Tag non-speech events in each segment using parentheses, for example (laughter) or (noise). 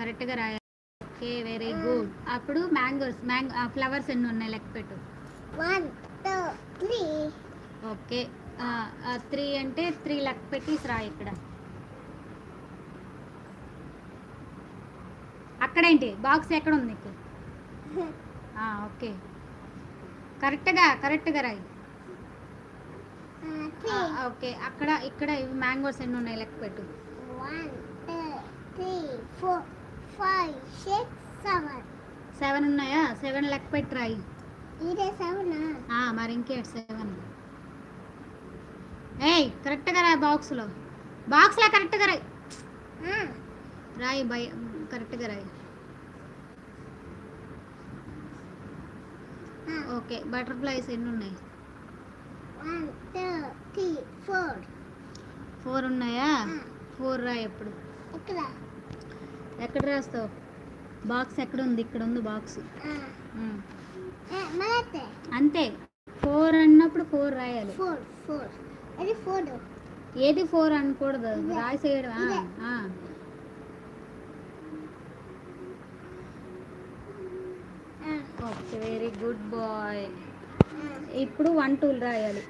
కరెక్ట్గా రాయాలి. Okay very good. అప్పుడు మ్యాంగోస్ మ్యాంగో ఫ్లవర్స్ ఎన్ని ఉన్నాయి? లెక్క పెట్టు. One, two, three. Okay. Three అంటే త్రీ లెక్క పెట్టి రా ఇక్కడ. అక్కడేంటి? బాక్స్ ఎక్కడ ఉంది నీకు? (laughs) ఆ, ఓకే. కరెక్ట్గా కరెక్ట్గా రాయి. ఓకే. అక్కడ ఇక్కడ ఇవి మ్యాంగోస్ ఎన్ని ఉన్నాయి? లెక్క పెట్టు. One, two, three, four, five, six, seven. Seven ఉన్నాయా? సెవెన్ లెక్క పెట్టి రాయి ఇదే సెవెన్ మరి ఇంకేంటి సెవెన్ ఏయ్ కరెక్ట్గా రాయి బాక్స్లో బాక్స్లో కరెక్ట్గా రాయి. రాయి బై కరెక్ట్గా రాయి. ఓకే బటర్ఫ్లైస్ ఎన్ని ఉన్నాయి? ఫోర్ ఫోర్ ఉన్నాయా? ఫోర్ రాయి ఎప్పుడు? ఇక్కడ ఎక్కడ రాస్తావు? బాక్స్ ఎక్కడ ఉంది ఇక్కడ ఉంది బాక్స్ అంతే. ఫోర్ అన్నప్పుడు ఫోర్ రాయాలి. ఏది ఫోర్ అనకూడదు. రాసేయడం. Okay very good boy. ఇప్పుడు వన్ టూలు రాయాలి.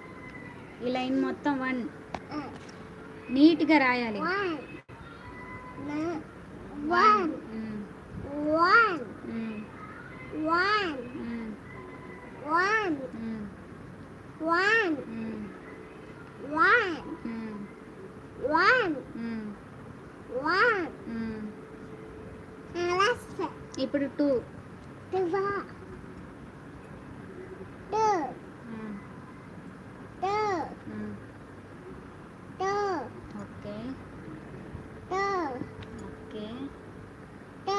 ఈ లైన్ మొత్తం వన్. నీట్గా రాయాలి. One one um, one um, one um, one um, one um, one um, one um, one um. Last ఇప్పుడు two two two um, two um. Two okay two okay two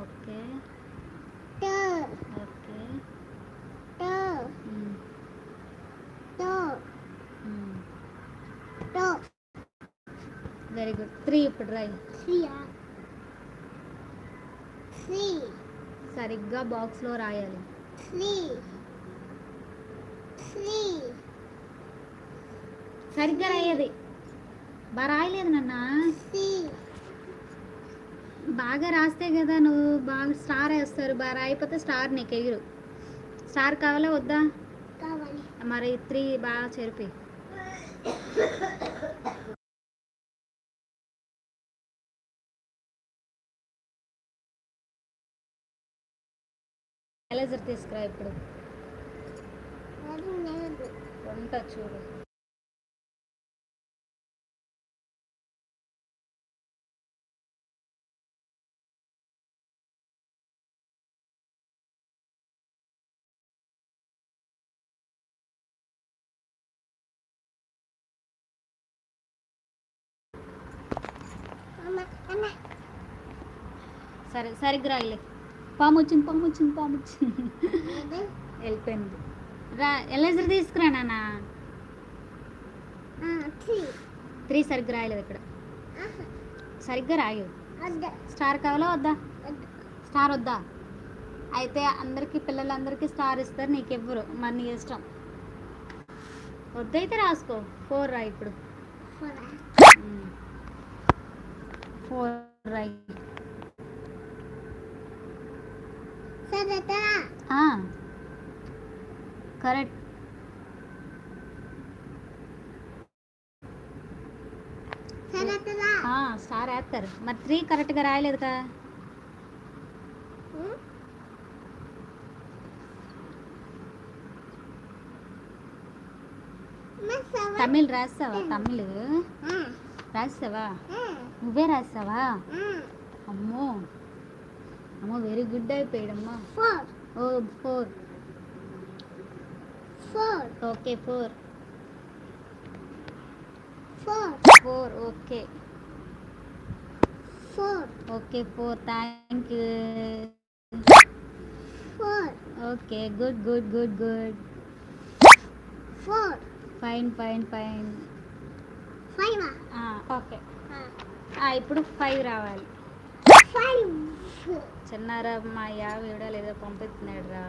okay two okay two um, two um. Two very good three ఇప్పుడు రాయి three సరిగ్గా బాక్స్లో రాయాలి సరిగ్గా రాయేది బాగా రాయలేదు నాన్న బాగా రాస్తే కదా నువ్వు బాగా స్టార్ వేస్తారు బాగా రాయిపోతే స్టార్ నీకు ఎగురు స్టార్ కావాలా వద్దా మరి త్రీ బాగా చెరిపి ఎలజర్ తీసుకురా ఇప్పుడు. అది వంట చూడు. అమ్మ సరే సరిగ్గా రాయలే. పాము వచ్చింది పాము వచ్చింది పాము వచ్చింది వెళ్ళిపోయింది. రా ఎలజర్ తీసుకురా నాన్న. త్రీ. సరిగ్గా రాయలేదు ఇక్కడ. సరిగ్గా రాయు వద్ద. స్టార్ కావాలా వద్దా? స్టార్ వద్దా? అయితే అందరికీ పిల్లలందరికీ స్టార్ ఇస్తారు నీకు ఇవ్వరు. మరి నీ ఇష్టం. వద్దయితే రాసుకో. ఫోర్ రా ఇప్పుడు. ఫోర్? ఫోర్ రాయి సరే కరెక్ట్ సరే స్టార్ వేస్తారు మరి త్రీ కరెక్ట్గా రాయలేదు కదా తమిళ్ రాస్తావా తమిళ్ రాస్తావా నువ్వే రాస్తావా అమ్మో అమ్మో వెరీ గుడ్ అయిపోయాడమ్మా four oh four four okay four four four okay four okay four thank you four okay good good good good four fine fine fine five okay ఇప్పుడు ఫైవ్ రావాలి. ఫైవ్ చిన్నారా మా యావ వీడియో లేదో పంపిస్తున్నాడు రా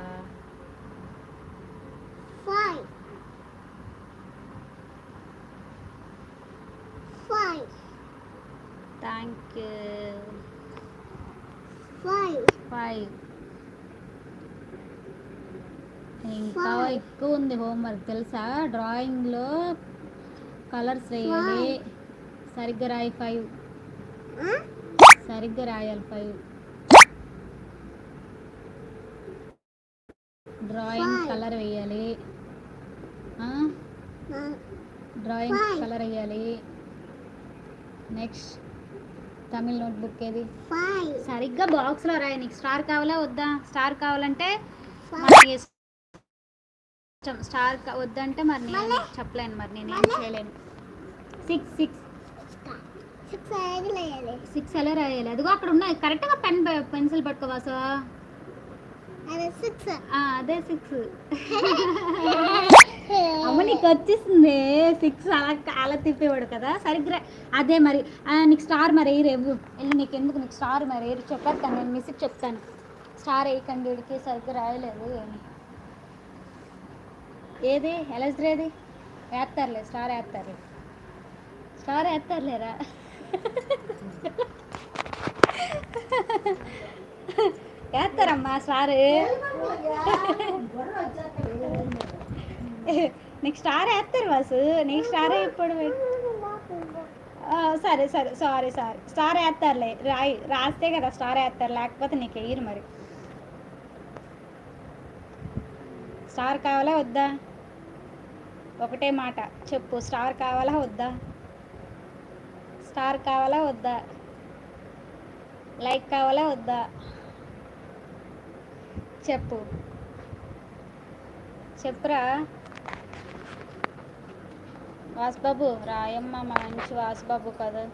thank you. Five ఇంకా. ఎక్కువ ఉంది హోంవర్క్ తెలుసా? డ్రాయింగ్లో కలర్స్ వేయాలి సరిగ్గా రాయి ఫైవ్? సరిగ్గా రాయాలి ఫైవ్ డ్రాయింగ్. కలర్ వేయాలి. ఆ? డ్రాయింగ్. కలర్ వేయాలి. నెక్స్ట్ తమిళ్ నోట్బుక్ ఏది. సరిగ్గా బాక్స్లో రాయి. నీకు స్టార్ కావాలా వద్దా? స్టార్ కావాలంటే స్టార్ వద్దంటే మరి నేను? చెప్పలేను. మరి నేను ఏం? చేయలేను. సిక్స్ సిక్స్ సిక్స్ ఎలా రాయాలి? అదిగో అక్కడ ఉన్నాయి. కరెక్ట్గా పెన్ పెన్సిల్ పట్టుకోవా సో అది సిక్స్ అదే సిక్స్ (laughs) అమ్మ నీకు వచ్చేసింది. సిక్స్ అలా అలా తిప్పేవాడు కదా. సరిగ్గా అదే మరి. ఆ, నీకు స్టార్ మరి ఎయిర్ ఇవ్వు వెళ్ళి నీకు ఎందుకు నీకు స్టార్ మరి ఎయిర్ చెప్పేస్తాను నేను మిస్కి చెప్తాను. స్టార్ వేయకండి వీడికి సరిగ్గా రాయలేదు అని ఏది? ఎలజ్రీ ఏది? వేస్తారులే స్టార్ వేస్తారులే స్టార్ వేస్తారులేరా (laughs) వేస్తారమ్మా స్టార్? నీకు స్టార్ వేస్తారు వాసు? నీకు స్టార్ ఇప్పుడు సరే సరే సారీ సారీ. స్టార్ వేస్తారులే రాయి రాస్తే కదా స్టార్ వేస్తారు లేకపోతే నీకు వేయరు మరి. స్టార్ కావాలా వద్దా? ఒకటే మాట. చెప్పు స్టార్ కావాలా వద్దా? స్టార్ కావాలా వద్దా? లైక్ కావాలా వద్దా? చెప్పు. చెప్పురా. వాసుబాబు రాయమ్మ మంచి వాసుబాబు కదా.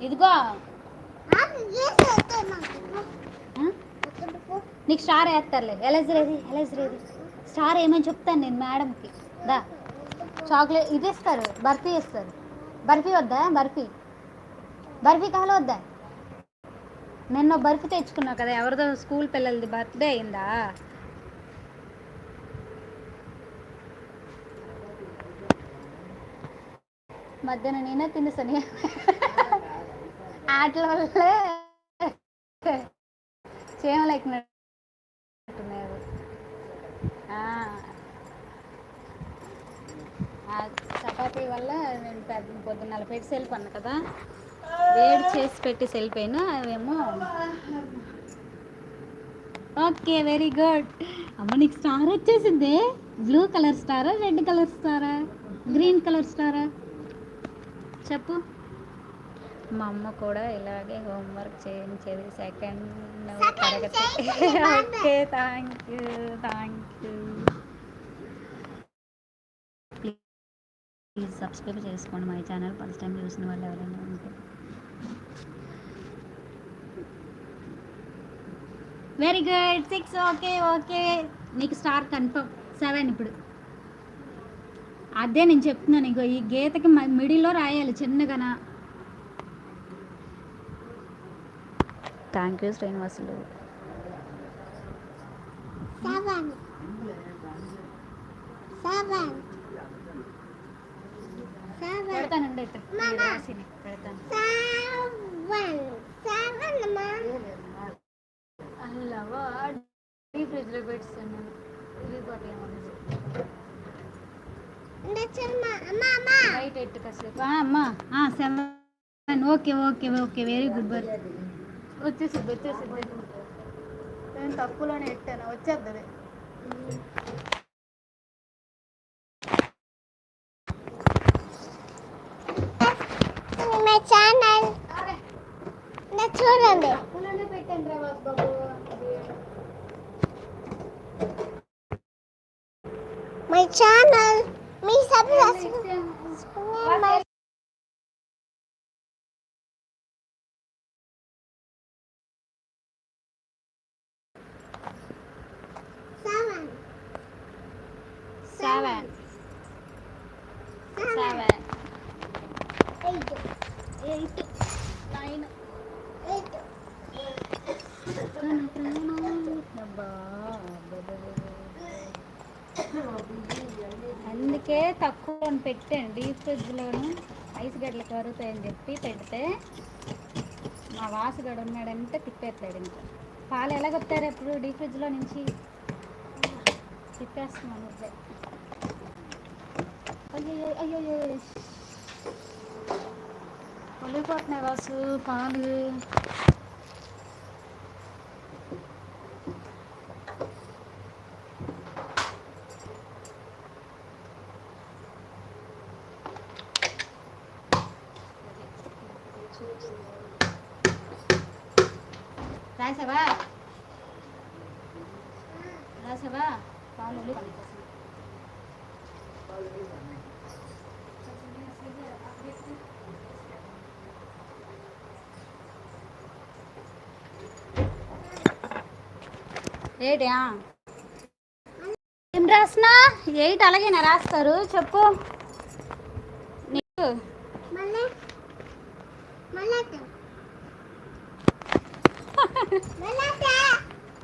ఇదిగో. నీకు స్టార్ వేస్తారులే. ఎలజరేది ఎలజరేది స్టార్ ఏమని చెప్తాను నేను మేడంకి. దా. చాక్లెట్ ఇది ఇస్తారు బర్ఫీ ఇస్తారు. బర్ఫీ వద్దా? బర్ఫీ. బర్ఫీ కావాలి వద్దా? నిన్న బర్ఫీ తెచ్చుకున్నావు కదా ఎవరిదో స్కూల్ పిల్లలది బర్త్డే అయిందా? మధ్యాహ్నం నేనే తినేసాను ఆటల వల్లే చేయలేకున్నట్టున్నాయి ఆ. చపాతీ వల్ల నేను పెద్ద పొద్దున్న నలభై సేల్ పను కదా. వేడి చేసి పెట్టి వెళ్ళిపోయినా అవేమో. ఓకే వెరీ గుడ్ అమ్మ నీకు స్టార్ వచ్చేసింది. బ్లూ కలర్ స్టారా రెడ్ కలర్ స్టారా గ్రీన్ కలర్ స్టారా చెప్పు. మా అమ్మ కూడా ఇలాగే హోంవర్క్ చేయించేది సెకండ్ తరగతి. (laughs) Okay thank you thank you please subscribe చేసుకోండి మై ఛానల్ ఫస్ట్ టైం చూసిన వాళ్ళు ఎవరైనా ఉంటే. Very good six okay okay నీకు స్టార్ కన్ఫర్మ్ సెవెన్ ఇప్పుడు. అదే నేను చెప్తున్నాను ఇగో ఈ గీతకి మిడిల్లో రాయాలి చిన్నగానా. Thank you Srinivasulu. పెడతానండి. రాశిని పెడతాను. Seven. Seven, ఫ్రిడ్జ్లో పెట్టాను. Mama. బయట ఎట్టు కాసేపు ఆ, అమ్మా. Seven. Okay okay okay. Very good బర్ వచ్చేసిద్ది వచ్చేసిద్ది నేను తక్కువలోనే ఎట్టాను. channel. నా చూడండి. పెట్టాను రా బాబు. channel. Me subscribe. Seven. Seven. Seven. Eight. Eight. Nine. Eight. అందుకే తక్కువ పెట్టాను డీప్ ఫ్రిడ్జ్లోను ఐస్ గడ్డలు కరుగుతాయని చెప్పి పెడితే మా వాసుగడు ఉన్నాడంటే తిప్పేస్తాడు ఇంకా. పాలు ఎలా కొత్తారు ఎప్పుడు? డీ ఫ్రిడ్జ్లో నుంచి? తిప్పేస్తున్నాను ఇప్పుడే. అయ్యో అయ్యో పొలిపోతున్నాయి వాసు పాలు రాసావా రాసావా పాలు ఏటా ఏం రాసినా ఎయిట్ అలాగేనా రాస్తారు? చెప్పు. నీకు?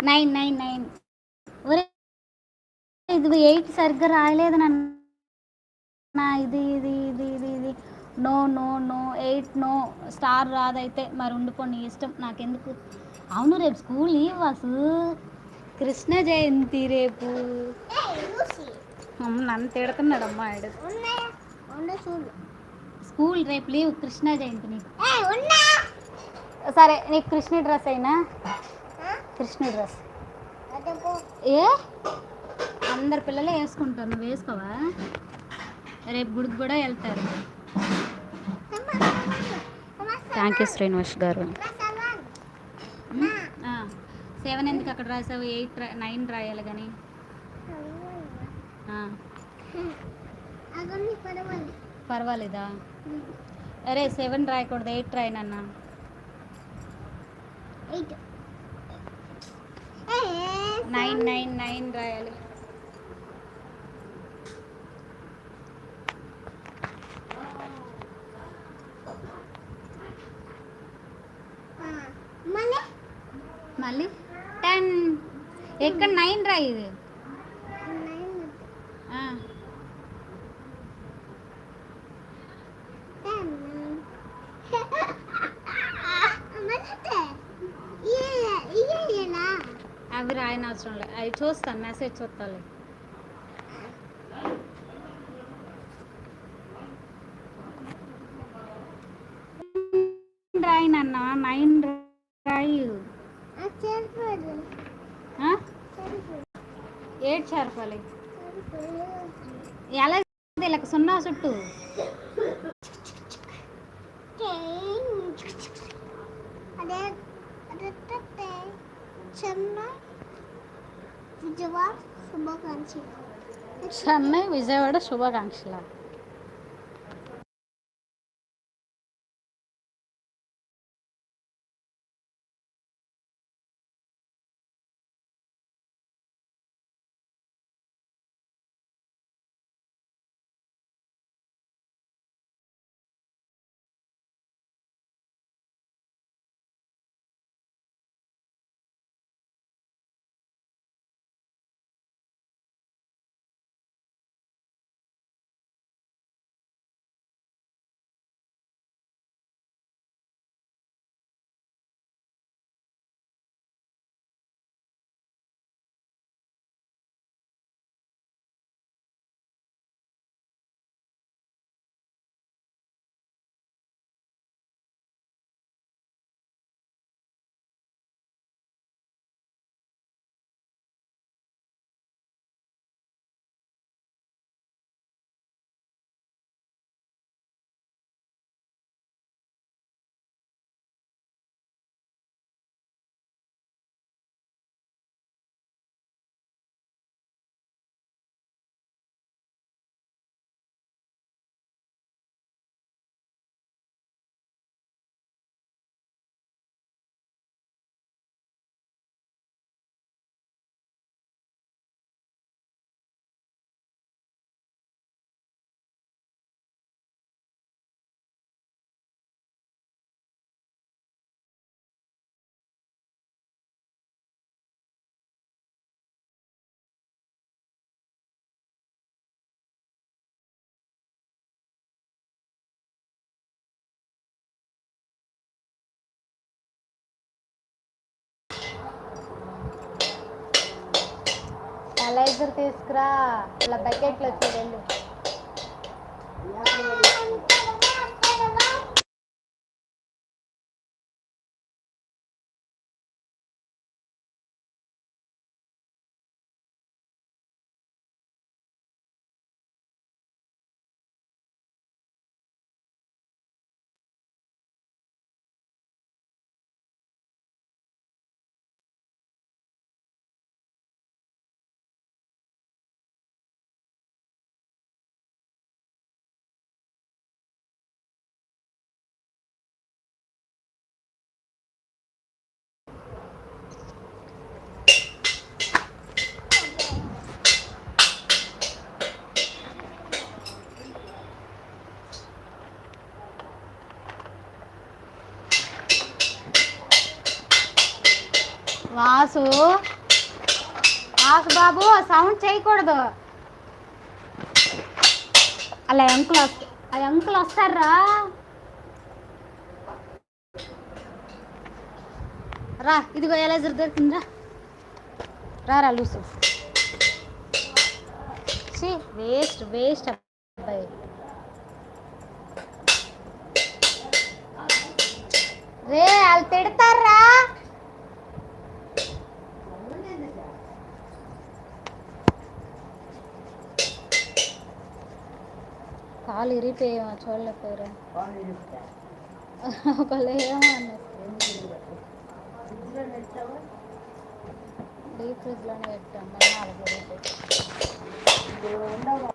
Nine nine nine. ఇది ఎయిట్ సరిగ్గా రాయలేదు నన్న. ఇది ఇది ఇది ఇది ఇది. No no no eight no. Star రాదైతే మరి ఉండిపోండి ఇష్టం. నాకెందుకు? అవును రేపు స్కూల్ లీవ్ వాసు కృష్ణ జయంతి రేపు. నన్ను తిడుతున్నాడు అమ్మా ఆడు స్కూల్ రేపు లీవ్ కృష్ణ జయంతి నీకు. సరే నీకు కృష్ణ డ్రెస్ అయినా? కృష్ణ డ్రెస్. ఏ? అందరు పిల్లలే వేసుకుంటారు. నువ్వు వేసుకోవా? రేపు గుడికి కూడా వెళ్తారు. థ్యాంక్ యూ శ్రీనివాస్ గారు. సెవెన్ ఎందుకు అక్కడ రాసావు? ఎయిట్ నైన్ రాయాలి కానీ. పర్వాలేదా? అరే సెవెన్ రాయకూడదు ఎయిట్ రాయనన్నా నైన్ నైన్ నైన్ రాయాలి మళ్ళీ మళ్ళీ టెన్. ఎక్కడ నైన్ రా ఇది? అవి రాయని అవసరం లేదు అవి చూస్తాను మెసేజ్ చూస్తాను రాయినన్నా నైన్ రాయి. ఏడు చేరపాలి ఎలా ఇలా సున్నా చుట్టూ. అదే అదే చెన్న విజయవాడ శుభాకాంక్ష చెన్నై విజయవాడ శుభాకాంక్షలు. ఎలైజర్ తీసుకురా. ఇలా బకెట్లో చూడండి వాసు. వాసు బాబు సౌండ్ చేయకూడదు. అలా అంకుల్ వస్త ఆ అంకుల్ వస్తారా? రా ఇదిగో ఎలైజర్ దొరికిందిరా రా. రా లూసు. వేస్ట్ వేస్ట్ అబ్బాయి. రే వాళ్ళు తిడతా కాలు ఇరిపోయామా చూడలేకపోయారా ఒకళ్ళు ఏమో అన్నారు డీప్ ఫ్రిడ్జ్లోనే పెట్టాం మళ్ళీ నాలుగు ఇరిగిపోయి